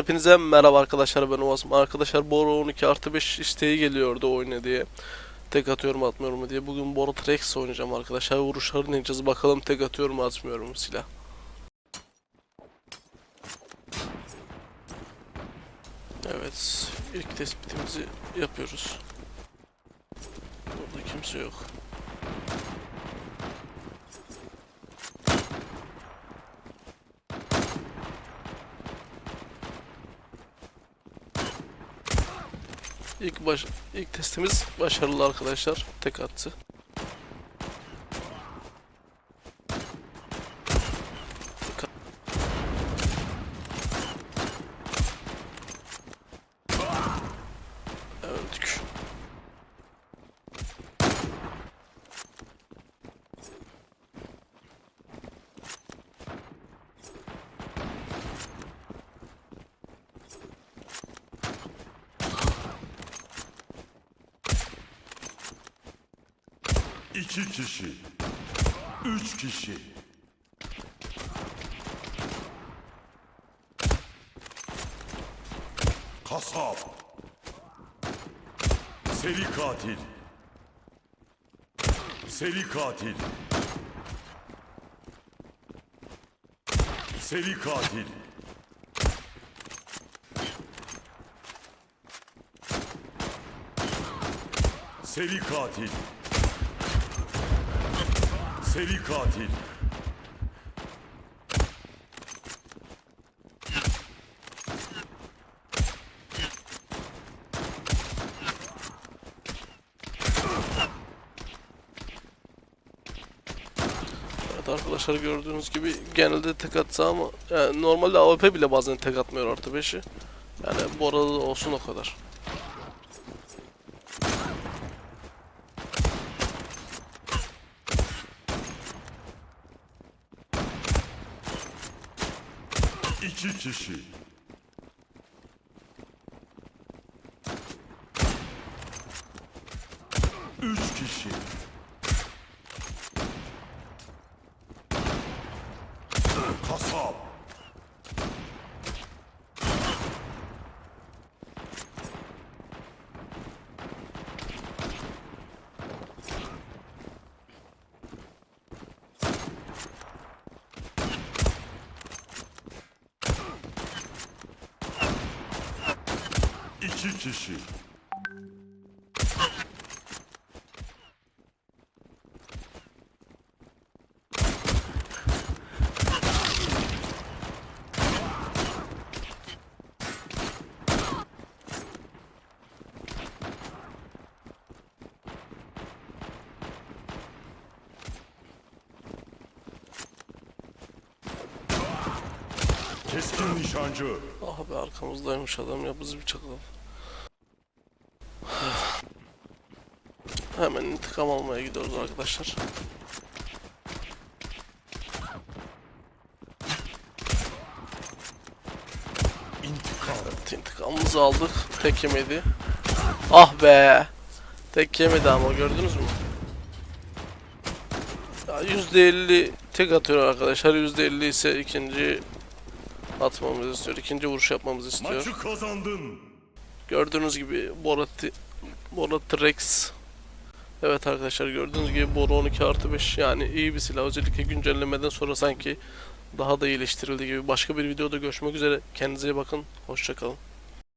hepinize merhaba arkadaşlar ben Uaz. Arkadaşlar Bora 12 artı 5 isteği geliyordu oyna diye. Tek atıyorum atmıyorum mu diye. Bugün Bora Trex oynayacağım arkadaşlar. Vuruşlarını deneyeceğiz. Bakalım tek atıyorum atmıyorum mu silah. Evet. ilk tespitimizi yapıyoruz. Burada kimse yok. İlk baş ilk testimiz başarılı arkadaşlar. Tek attı. Öldük. İki kişi. Üç kişi. Kasap. Seri katil. Seri katil. Seri katil. Seri katil. Seri katil. Evet arkadaşlar gördüğünüz gibi genelde tek atsa ama yani normalde AWP bile bazen tek atmıyor artı 5'i. Yani bu arada da olsun o kadar. İki kişi. Üç kişi. Kasap. İki kişi. Keskin nişancı. Ah be arkamızdaymış adam ya biz bir çakalım. Hemen intikam almaya gidiyoruz arkadaşlar. İntikam. Evet, intikamımızı aldık. Tek yemedi. Ah be. Tek yemedi ama gördünüz mü? Ya %50 tek atıyor arkadaşlar. %50 ise ikinci atmamızı istiyor. İkinci vuruş yapmamızı istiyor. Maçı kazandın. Gördüğünüz gibi Borat Borat Rex Evet arkadaşlar gördüğünüz gibi Bora 12 artı 5 yani iyi bir silah. Özellikle güncellemeden sonra sanki daha da iyileştirildi gibi. Başka bir videoda görüşmek üzere. Kendinize iyi bakın. Hoşçakalın